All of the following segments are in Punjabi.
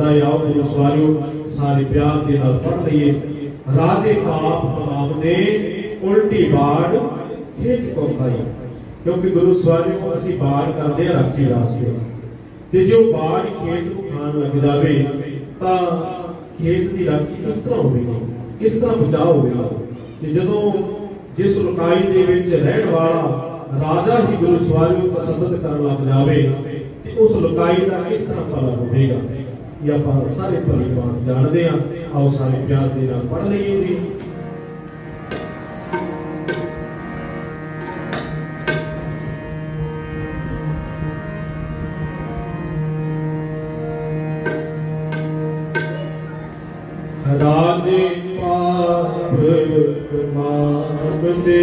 ਆਓ ਤੇ ਸਵਾਰਿਓ ਸਾਰੇ ਪਿਆਰ ਦੇ ਨਾਲ ਪੜ ਲਈਏ। ਰਾਜੇ ਪਾਪ ਤਮਾਮ ਨੇ ਉਲਟੀ ਬਾੜ ਖੇਤ ਕੋ ਖਾਈ। ਕਿਉਂਕਿ ਗੁਰੂ ਸਵਾਰਿਓ ਅਸੀਂ ਬਾੜ ਕਰਦੇ ਆ ਰੱਖੀ ਰਾਸਤੇ ਤੇ। ਜੋ ਬਾੜ ਖੇਤ ਨੂੰ ਖਾਣ ਲੱਗ ਜਾਵੇ, ਤਾਂ ਖੇਤ ਦੀ ਰਾਖੀ ਕਿਸ ਤਰ੍ਹਾਂ ਹੋਵੇਗੀ ਕਿਸ ਤਰ੍ਹਾਂ ਬਚਾਅ ਹੋਵੇਗਾ ਤੇ ਜਦੋਂ ਜਿਸ ਰੁਕਾਈ ਦੇ ਵਿੱਚ ਰਹਿਣ ਵਾਲਾ ਰਾਜਾ ਹੀ ਗੁਰੂ ਸਵਾਰਿਓ ਤਸੱਦਦ ਕਰਨ ਲੱਗ ਜਾਵੇ, ਤੇ ਉਸ ਰੁਕਾਈ ਦਾ ਕਿਸ ਤਰ੍ਹਾਂ ਫਲ ਹੋਵੇਗਾ? ਇਹ ਆਪਾਂ ਸਾਰੇ ਪਰਿਵਾਰ ਜਾਣਦੇ ਆ ਆਓ ਸਾਰੇ ਪਿਆਰ ਦੇ ਨਾਲ ਪੜ ਲਈਏ ਜੀ। ਰਾਜੇ ਪਾਪ ਮਾਨਦੇ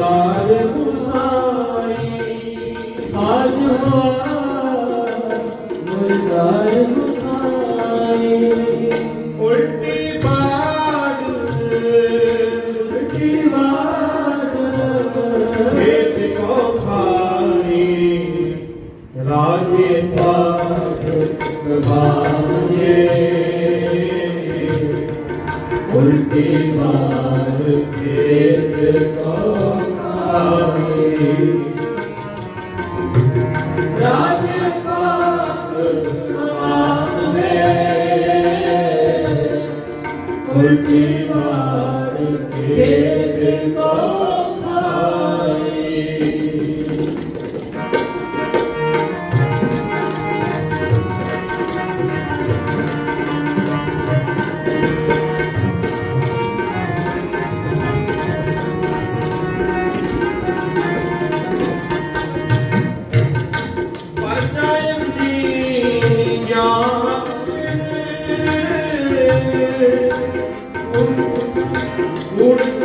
ਦਾਰ ਗੁਸਾਈ ਹਾਜ ਹੋਆ ਮੁਰਦਾਰ ਗੁਸਾਈ ਉਲਟੀ ਬਾੜ ਉਲਟੀ ਬਾੜ ਖੇਤ ਕੋ ਖਾਣੀ ਰਾਜੇ ਪਾਠ ਪ੍ਰਭਾਜੇ उल्टी मार खेत को Ultima, ultima, ultima,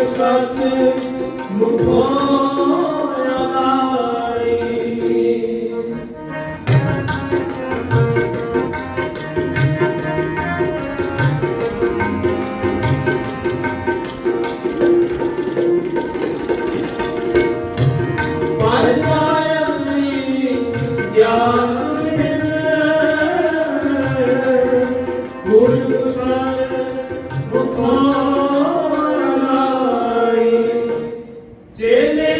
ਸਤ ਮੁਖਾਂ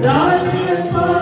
Rajya